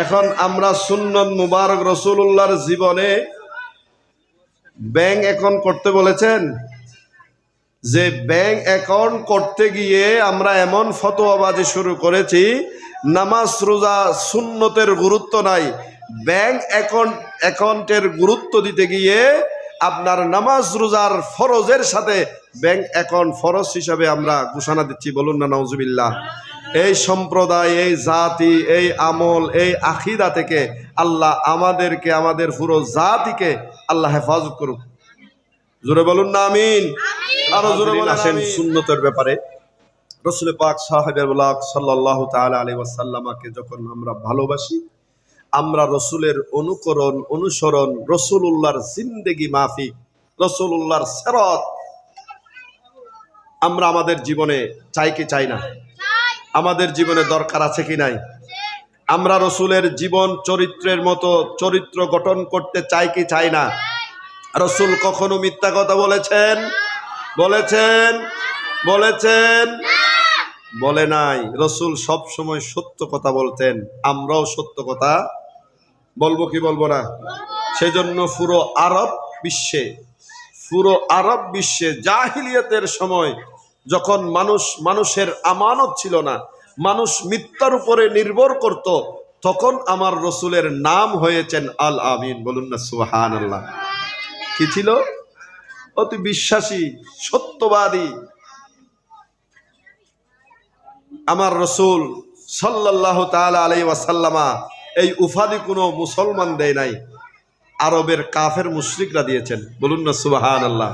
এখন আমরা সুন্নত মুবারক রসুল্লাহর জীবনে ব্যাংক অ্যাকাউন্ট করতে বলেছেন যে ব্যাংক অ্যাকাউন্ট করতে গিয়ে আমরা এমন ফতোয়াবাজি শুরু করেছি, নামাজ, রোজা, সুন্নতের গুরুত্ব নাই। ব্যাংক অ্যাকাউন্ট, অ্যাকাউন্টের গুরুত্ব দিতে গিয়ে আপনার নামাজ, রোজার ফরজের সাথে ব্যাংক অ্যাকাউন্ট ফরজ হিসাবে আমরা ঘোষণা দিচ্ছি। বলুন না নওজুবিল্লাহ এই সম্প্রদায় এই জাতি এই আমল এই আখিদা থেকে আল্লাহ আমাদেরকে আমাদের পুরো জাতিকে আল্লাহ হেফাজত করুক। জোরে বলুন না আমিন। আরও জোরে বলেন আসেন সুন্নতের ব্যাপারে। রসুল পাক সাহেবের সাল্লাহ তাআলা আলাইহি ওয়াসাল্লামাকে যখন আমরা ভালোবাসি আমরা রসুলের অনুকরণ অনুসরণ রসুলুল্লাহর জিন্দেগি মাফিক রসুলুল্লাহর সেরত আমরা আমাদের জীবনে চাই কি চাই না? আমাদের জীবনে দরকার আছে কি নাই? আমরা রসুলের জীবন চরিত্রের মতো চরিত্র গঠন করতে চাই কি চাই না? রসুল কখনো মিথ্যা কথা বলেছেন? বলেছেন? বলেছেন? বলে নাই। রসুল সব সময় সত্য কথা বলতেন। আমরাও সত্য কথা বলব কি বলব না? সেজন্য পুরো আরব বিশ্বে পুরো আরব বিশ্বে জাহিলিয়াতের সময় যখন মানুষ মানুষের আমানত ছিল না, মানুষ মিথ্যার উপরে নির্ভর করত, তখন আমার রসুলের নাম হয়েছেন আল আমিন। বলুন না সুহান আল্লাহ কি ছিল? অতি বিশ্বাসী, সত্যবাদী। আমার রসুল সাল্লাহ তালা আলাই ওয়াসাল্লামা এই উফাদি কোনো মুসলমান দেয় নাই, আরবের কাফের মুশরিকরা দিয়েছেন। বলুন না সুবাহান আল্লাহ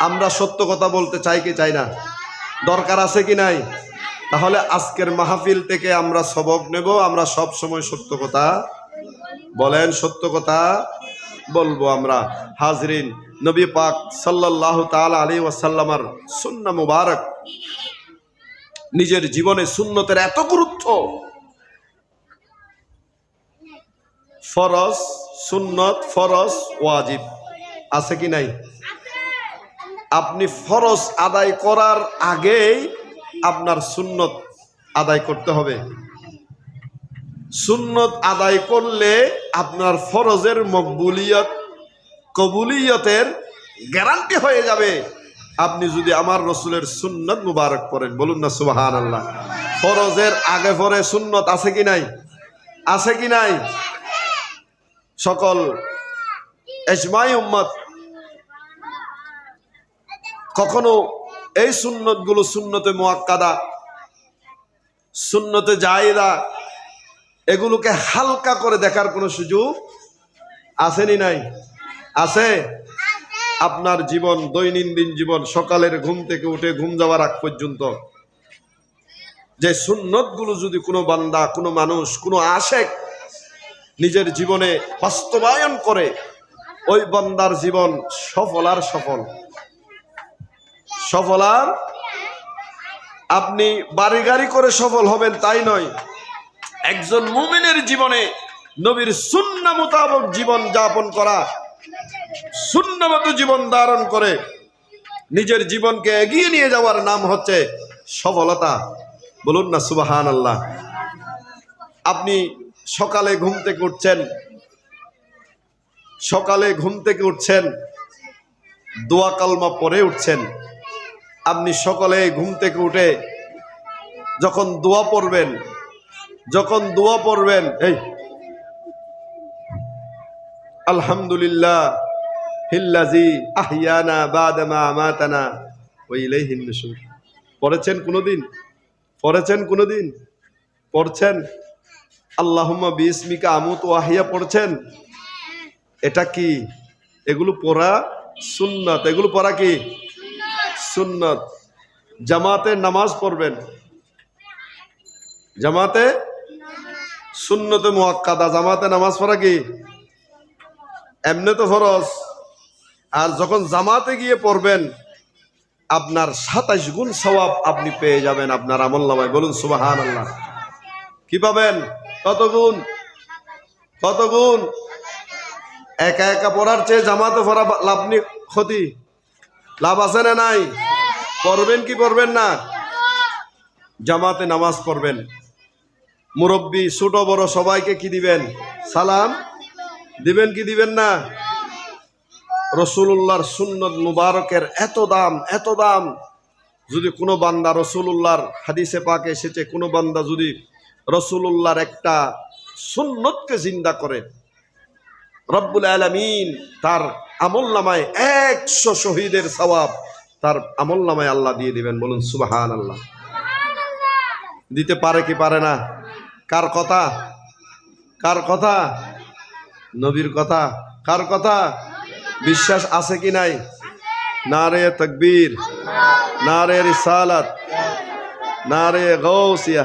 আমরা সত্য কথা বলতে চাই কি চাই না? দরকার আছে কি নাই? তাহলে আজকের মাহফিল থেকে আমরা সবক নেব, আমরা সব সময় সত্য কথা বলেন, সত্য কথা বলব আমরা। হাজরিন, নবী পাক সাল্লাহ তালা আলী ওয়াসাল্লামার সুন্না মুবারক নিজের জীবনে সুন্নতের এত গুরুত্ব। ফরজ, সুন্নত, ফরজ, ওয়াজিব আছে কি নাই? আপনি ফরজ আদায় করার আগেই আপনার সুন্নত আদায় করতে হবে। সুন্নত আদায় করলে আপনার ফরজের মকবুলিয়ত, কবুলিয়তের গ্যারান্টি হয়ে যাবে। আপনি যদি আমার রসুলের সুন্নত মুবারক করেন বলুন না সুবাহান আল্লাহ ফরজের আগে পরে সুন্নত আছে কি নাই? আছে কি নাই? সকল এজমাই উম্মত কখনো এই সুন্নতগুলো সুন্নতে মোয়াক্কাদা, সুন্নতে জায়দা, এগুলোকে হালকা করে দেখার কোনো সুযোগ আসেনি নাই? আছে? আপনার জীবন, দৈনন্দিন জীবন, সকালের ঘুম থেকে উঠে ঘুম যাওয়ার আগ পর্যন্ত। যে সুন্নতগুলো যদি কোনো বান্দা, কোনো মানুষ, কোনো আশেক নিজের জীবনে বাস্তবায়ন করে, ওই বান্দার জীবন সফল আর সফল। সফল আপনি বাড়ি গাড়ি করে সফল হবেন তাই নয়। একজন মুমিনের জীবনে নবীর শূন্য মোতাবক জীবন যাপন করা শূন্যমতো জীবন ধারণ করে নিজের জীবনকে এগিয়ে নিয়ে যাওয়ার নাম হচ্ছে সফলতা। বলুন না সুবাহান আল্লাহ আপনি সকালে ঘুম থেকে উঠছেন, সকালে ঘুম থেকে উঠছেন, দোয়া কালমা পরে উঠছেন আপনি সকলে ঘুম থেকে উঠে যখন দোয়া পড়বেন, যখন দোয়া পড়বেন, এই, আলহামদুলিল্লাহ, হিল্লাজি আহিয়ানা বাদামা আমাতানা, ওই ইলাইহিন নুশুর পড়েছেন কোনোদিন? পড়েছেন কোনোদিন? পড়ছেন? আল্লাহুম্মা বিসমিকা আমুত আহিয়া পড়ছেন? এটা কি? এগুলো পড়া সুন্নত। এগুলো পড়া কি? সুন্নত। জামাতে নামাজ পড়বেন। জামাতে সুন্নতে মোয়াক্কাদা। জামাতে নামাজ পড়া কি? এমনি তো ফরজ। আর যখন জামাতে গিয়ে পড়বেন, আপনার সাতাশ গুণ সওয়াব আপনি পেয়ে যাবেন আপনার আমল নামায়। বলুন সুবাহান আল্লাহ কি পাবেন? কত গুণ? কত গুণ? একা একা পড়ার চেয়ে জামাতে পড়া লাভ ক্ষতি? লাভ আছে না নাই? পড়বেন কি পড়বেন না? জামাতে নামাজ পড়বেন। মুরব্বী, ছোট, বড়, সবাইকে কি দিবেন? সালাম। দিবেন কি দিবেন না? রসুল্লাহর সুন্নত মুবারকের এত দাম এত দাম। যদি কোনো বান্দা রসুল্লাহর হাদিসে পাকে এসেছে কোনো বান্দা যদি রসুল্লাহর একটা সুন্নতকে জিন্দা করে, রব্বুল আলমিন তার আমল নামায় একশো শহীদের সওয়াব তার আমল নামায় আল্লাহ দিয়ে দিবেন, বলুন সুবাহান আল্লাহ দিতে পারে কি পারে না? কার কথা? কার কথা? নবীর কথা। কার কথা? বিশ্বাস আছে কি নাই? না রে তকবীর না রে রিসালাত না রে গৌসিয়া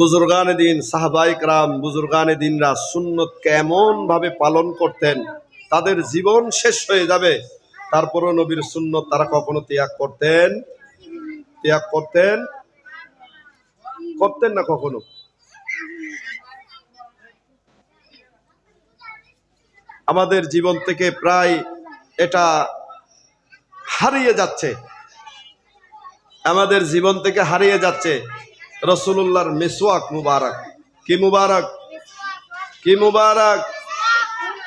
বুজুর্গানে দিন সাহাবাই রাম বুজুর্গানে দিনরা সুন্নত কেমন ভাবে পালন করতেন, তাদের জীবন শেষ হয়ে যাবে। তারপরও নবীর সুন্নত তারা কখনো ত্যাগ করতেন? ত্যাগ করতেন? করতেন না কখনো? আমাদের জীবন থেকে প্রায় এটা হারিয়ে যাচ্ছে। আমাদের জীবন থেকে হারিয়ে যাচ্ছে। রসুল্লাহর মেসোয়াক মুবারক। কি মুবারক? কি মুবারক?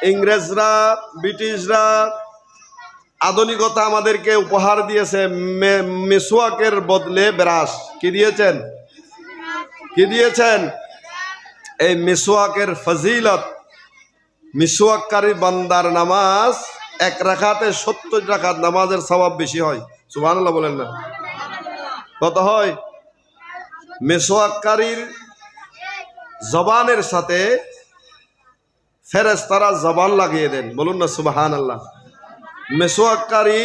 ইংরেজরা, ব্রিটিশরা আধুনিকতা আমাদেরকে উপহার দিয়েছে। মেসোয়াকের বদলে ব্রাশ। কি দিয়েছেন? কি দিয়েছেন? এই মেসোয়াকের ফজিলত। মিসওয়াককারী বান্দার নামাজ এক রাখাতে সত্তর রাখাত নামাজের স্বভাব বেশি হয়। সুবহানাল্লাহ বলেন না। কত হয়? মেসোয়াক্কারীর জবানের সাথে ফেরেস তারা জবান লাগিয়ে দেন। বলুন না সুবাহান আল্লাহ মেসোয়াক্কারী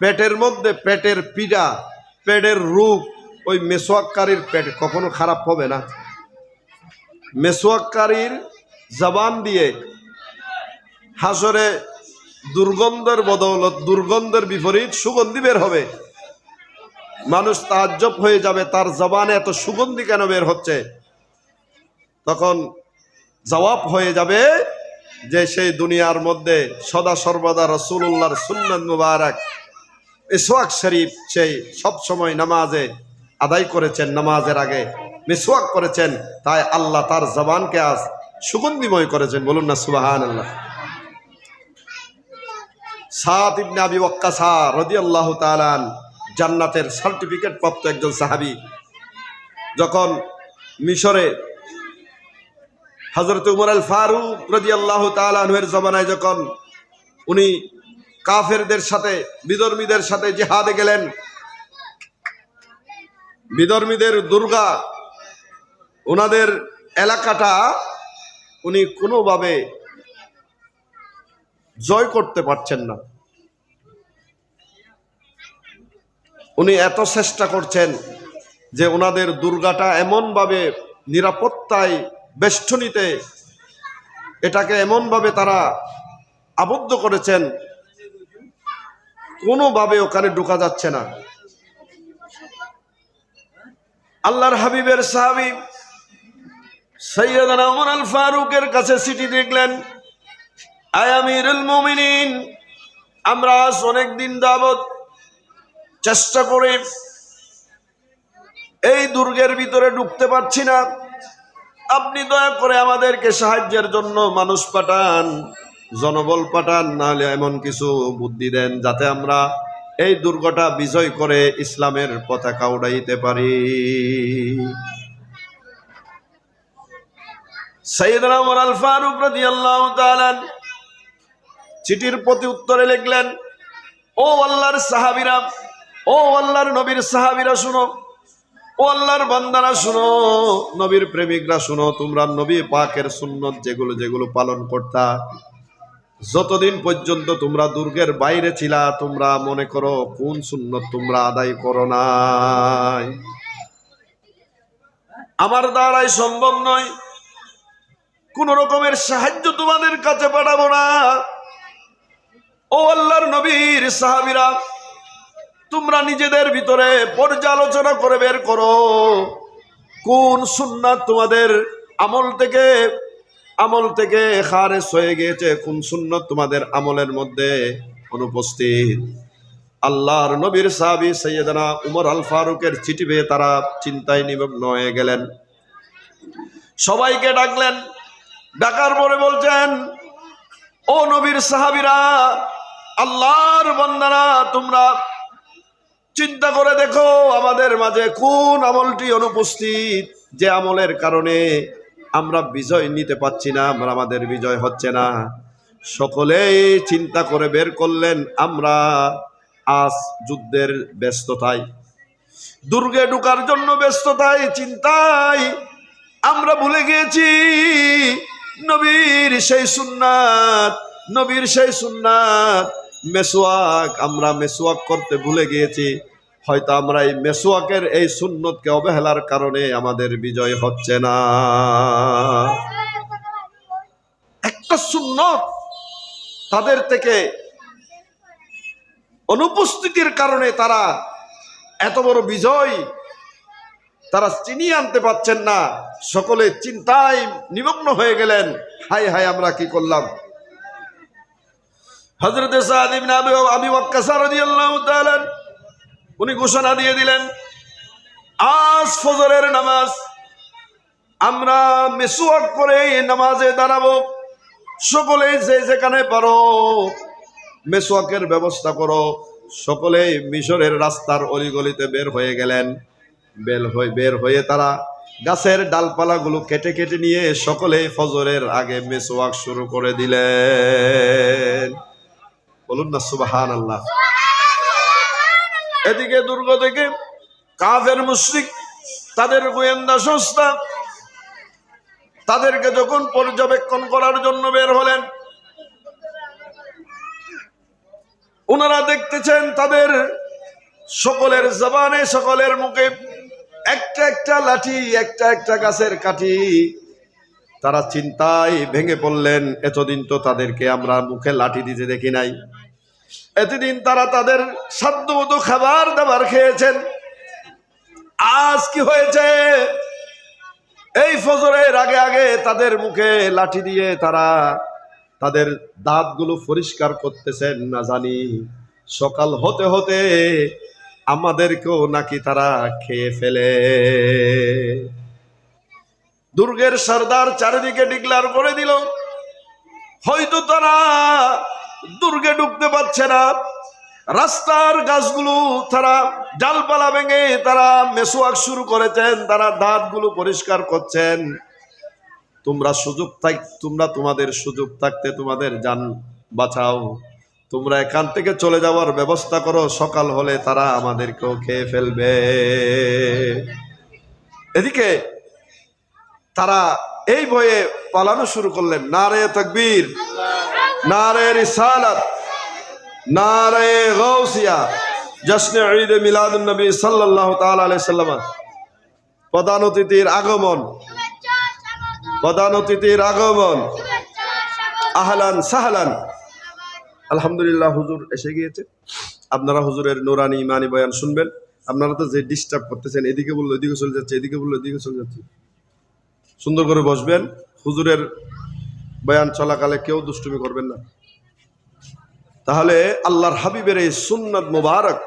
পেটের মধ্যে পেটের পীড়া, পেটের রূপ ওই মেসোয়াক্কারীর পেট কখনো খারাপ হবে না। মেসোয়াক্কারীর জবান দিয়ে হাসরে দুর্গন্ধের বদৌলত, দুর্গন্ধের বিপরীত সুগন্ধি বের হবে। মানুষ তাজ্জব হয়ে যাবে, তার জবানে এত সুগন্ধি কেন বের হচ্ছে? তখন জবাব হয়ে যাবে যে সেই দুনিয়ার মধ্যে সদা সর্বদা রসুল্লাহর সুন্নত মুবারক। ইসওয়াক শরীফ সেই সব সময় নামাজে আদায় করেছেন, নামাজের আগে মিসওয়াক করেছেন, তাই আল্লাহ তার জবানকে আজ সুগন্ধিময় করেছেন। বলুন না সুবাহান আল্লাহ সাত ইবনে আবি ওয়াক্কাসা রাদিয়াল্লাহু তাআলা আন জান্নাতের সার্টিফিকেট প্রাপ্ত একজন সাহাবী। যখন মিশরে হজরত উমর আল ফারুক রাদিয়াল্লাহু তাআলা আনহুর জমানায় যখন উনি কাফেরদের সাথে, বিধর্মীদের সাথে জিহাদে গেলেন, বিধর্মীদের দুর্গা ওনাদের এলাকাটা উনি কোনোভাবে জয় করতে পারছেন না। উনি এত চেষ্টা করছেন যে ওনাদের দুর্গাটা এমনভাবে নিরাপত্তায় বেষ্টনীতে এটাকে এমনভাবে তারা আবদ্ধ করেছেন, কোনোভাবে ওখানে ঢোকা যাচ্ছে না। আল্লাহর হাবিবের সাহাবি সৈয়দনা ওমর আল ফারুকের কাছে সিটি দেখলেন আয়ামিরুল মুমিনিন, আমরা অনেক দিন যাবত চেষ্টা করে। এই দুর্গের ভিতরে ঢুকতে পারছি না। আপনি দয়া করে আমাদেরকে সাহায্যের জন্য মানুষ পাঠান, জনবল পাঠান, নাহলে এমন কিছু বুদ্ধি দেন যাতে আমরা এই দুর্গটা বিজয় করে ইসলামের পতাকা উড়াইতে পারি। চিঠির প্রতি উত্তরে লিখলেন, ও আল্লাহর সাহাবীরা ও আল্লাহর নবীর সাহাবিরা শুনো, ও আল্লাহর বান্দারা শুনো, নবীর প্রেমিকরা শুনো, তোমরা নবী পাকের সুন্নত যেগুলো যেগুলো পালন করতা, যতদিন পর্যন্ত তোমরা দুর্গের বাইরে ছিলা, তোমরা মনে করো কোন সুন্নত তোমরা আদায় করো নাই। আমার দ্বারাই সম্ভব নয়, কোন রকমের সাহায্য তোমাদের কাছে পাঠাবো না। ও আল্লাহর নবীর সাহাবিরা তোমরা নিজেদের ভিতরে পর্যালোচনা করে বের করো। কোন সুন্নাত তোমাদের আমল থেকে আমল থেকে খারেজ হয়ে গিয়েছে? কোন সুন্নত তোমাদের আমলের মধ্যে অনুপস্থিত? আল্লাহর নবীর সাহাবি সৈয়দনা উমর আল ফারুকের চিঠি পেয়ে তারা চিন্তায় নিমগ্ন হয়ে গেলেন। সবাইকে ডাকলেন, ডাকার পরে বলছেন, ও নবীর সাহাবিরা, আল্লাহর বন্দারা, তোমরা চিন্তা করে দেখো, আমাদের মাঝে কোন আমলটি অনুপস্থিত যে আমলের কারণে আমরা বিজয় নিতে পারছি না, আমরা আমাদের বিজয় হচ্ছে না। সকলেই চিন্তা করে বের করলেন, আমরা আজ যুদ্ধের ব্যস্ততায়। দুর্গে ঢুকার জন্য ব্যস্ততায়, চিন্তায় আমরা ভুলে গিয়েছি। নবীর সেই সুন্নাত, নবীর সেই সুন্নাত মেসোয়াক, আমরা মেসোয়াক করতে ভুলে গিয়েছি। হয়তো আমরা এই মেসোয়াকের এই সুন্নতকে অবহেলার কারণে আমাদের বিজয় হচ্ছে না। একটা সুন্নত তাদের থেকে অনুপস্থিতির কারণে তারা এত বড় বিজয়, তারা চিনিয়ে আনতে পারছেন না। সকলে চিন্তায় নিমগ্ন হয়ে গেলেন। হাই হাই আমরা কি করলাম? হজরত আবি ওয়াক্কাসা রাদিয়াল্লাহু তাআলা উনি ঘোষণা দিয়ে দিলেন, আজ ফজরের নামাজ, আমরা মেসুয়াক করে নামাজে দাঁড়াবো। সকলে যে যেখানে পারো মেসোয়াকের ব্যবস্থা করো। সকলে মিশরের রাস্তার অলিগলিতে বের হয়ে গেলেন। বের হয়ে বের হয়ে তারা গাছের ডালপালাগুলো কেটে কেটে নিয়ে সকলে ফজরের আগে মেসোয়াক শুরু করে দিলেন। বলুন না সুবাহান আল্লাহ এদিকে দুর্গ থেকে কাফের মুশরিক তাদের গোয়েন্দা সংস্থা তাদেরকে যখন পর্যবেক্ষণ করার জন্য বের হলেন ওনারা দেখতেছেন তাদের সকলের জবানে সকলের মুখে একটা একটা লাঠি একটা একটা গাছের কাঠি। তারা চিন্তায় ভেঙে পড়লেন। এতদিন তো তাদেরকে আমরা মুখে লাঠি দিতে দেখি নাই। এতদিন তারা তাদের সাধ্যমতো খাবার দাবার খেয়েছেন। আজ কি হয়েছে? এই ফজরের আগে আগে তাদের মুখে লাঠি দিয়ে তারা তাদের দাঁতগুলো পরিষ্কার করতেছেন না জানি। সকাল হতে হতে আমাদেরকেও নাকি তারা খেয়ে ফেলে। দুর্গের সর্দার চারিদিকে ডিক্লার করে দিল, হয়তো তারা দুর্গে ঢুকতে পারছে না। রাস্তার গাছগুলো তারা ডালপালা ভেঙে তারা মেসোয়াক শুরু করেছেন, তারা দাঁতগুলো পরিষ্কার করছেন। তোমরা সুযোগ থাক, তোমরা তোমাদের সুযোগ থাকতে তোমাদের যান বাঁচাও। তোমরা এখান থেকে চলে যাওয়ার ব্যবস্থা করো, সকাল হলে তারা আমাদেরকেও খেয়ে ফেলবে। এদিকে তারা এই বয়ে পালানো শুরু করলেন। নারে তকবীর, নারে রিসালাত, নারে গৌসিয়া জশ্নে ঈদ মিলাদুন নবী আলাইহি সাল্লাম। প্রধান অতিথির আগমন, প্রধান অতিথির আগমন। আহলান সাহলান। আলহামদুলিল্লাহ, হুজুর এসে গিয়েছে। আপনারা হুজুরের নোরানি ইমানি বয়ান শুনবেন। আপনারা তো যে ডিস্টার্ব করতেছেন, এদিকে বলল, এদিকে চলে যাচ্ছে, এদিকে বলল, এদিকে চলে যাচ্ছে। সুন্দর করে বসবেন। হুজুরের বয়ান চলাকালে কেউ দুষ্টুমি করবেন না। তাহলে আল্লাহর হাবিবের এই সুন্নত মুবারক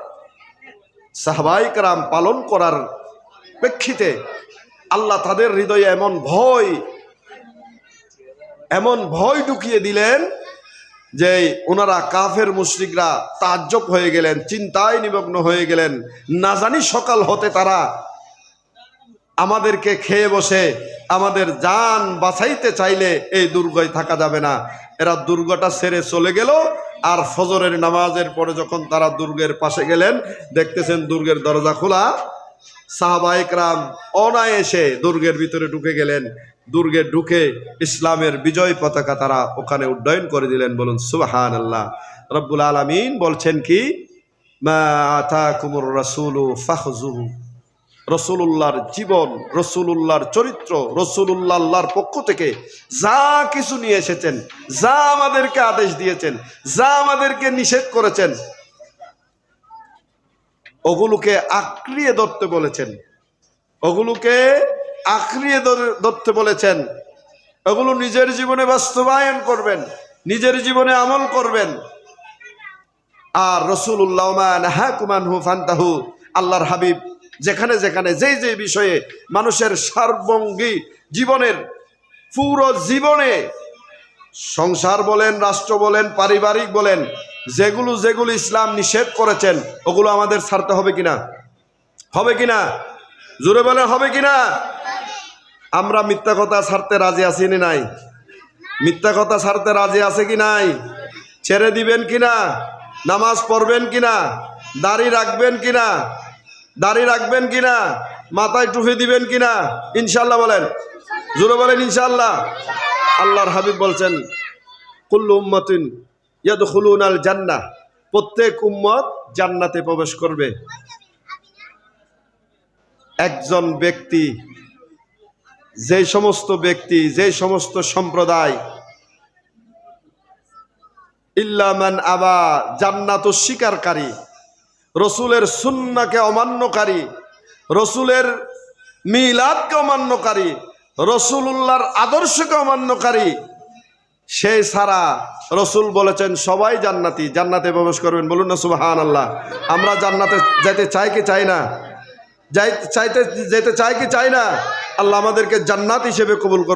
সাহবাই কারাম পালন করার প্রেক্ষিতে আল্লাহ তাদের হৃদয়ে এমন ভয় এমন ভয় ঢুকিয়ে দিলেন যে ওনারা কাফের মুশরিকরা তাজ্জব হয়ে গেলেন, চিন্তায় নিমগ্ন হয়ে গেলেন। না জানি সকাল হতে তারা আমাদেরকে খেয়ে বসে আমাদের যান বাঁচাইতে চাইলে এই দুর্গয় থাকা যাবে না। এরা দুর্গটা ছেড়ে চলে গেল আর ফজরের নামাজের পরে যখন তারা দুর্গের পাশে গেলেন, দেখতেছেন দুর্গের দরজা খোলা। সাহাবাইকরাম অনায়াসে দুর্গের ভিতরে ঢুকে গেলেন। দুর্গে ঢুকে ইসলামের বিজয় পতাকা তারা ওখানে উড্ডয়ন করে দিলেন, বলুন সুবাহান আল্লাহ রব্বুল আলমিন বলছেন কি, মা আতা কুমুর রসুল ফাহজুহু রসুলুল্লাহর জীবন, রসুলুল্লাহর চরিত্র, রসুলুল্লাহ পক্ষ থেকে যা কিছু নিয়ে এসেছেন, যা আমাদেরকে আদেশ দিয়েছেন, যা আমাদেরকে নিষেধ করেছেন, ওগুলোকে আঁকড়িয়ে ধরতে বলেছেন। ওগুলোকে আঁকড়িয়ে ধরে- ধরতে বলেছেন। ওগুলো নিজের জীবনে বাস্তবায়ন করবেন, নিজের জীবনে আমল করবেন। আর রসুল্লাহ আল্লাহর হাবিব যেখানে যেখানে যেই যে বিষয়ে মানুষের সার্বঙ্গী জীবনের পুরো জীবনে সংসার বলেন, রাষ্ট্র বলেন, পারিবারিক বলেন, যেগুলো যেগুলো ইসলাম নিষেধ করেছেন, ওগুলো আমাদের ছাড়তে হবে কিনা? হবে কিনা? জোরে বলেন, হবে কিনা? আমরা মিথ্যা কথা ছাড়তে রাজি আছি নি নাই? মিথ্যা কথা ছাড়তে রাজি আছে কি নাই? ছেড়ে দিবেন কিনা? নামাজ পড়বেন কিনা? দাড়ি রাখবেন কিনা? দাড়ি রাখবেন কিনা মাথায় টুপি দিবেন কিনা ইনশাল্লাহ বলেন। জোরে বলেন ইনশাল্লাহ আল্লাহর হাবিব বলছেন, কুল্লু উম্মতিন ইয়াদখুলুন আল জান্নাহ প্রত্যেক উম্মত জান্নাতে প্রবেশ করবে। একজন ব্যক্তি, যে সমস্ত ব্যক্তি, যে সমস্ত সম্প্রদায় ইল্লামান আবা, জান্নাত স্বীকারকারী রসুলের সুন্নাকে অমান্যকারী, রসুলের মিলাদকে অমান্যকারী, রসুলুল্লাহর আদর্শকে অমান্যকারী সেই সারা রসুল বলেছেন সবাই জান্নাতি। জান্নাতে প্রবেশ করবেন, বলুন না সুবাহান আল্লাহ আমরা জান্নাতে যেতে চাই কি চাই না? যাই চাইতে যেতে চাই কি চাই না? আল্লাহ আমাদেরকে জান্নাত হিসেবে কবুল করুন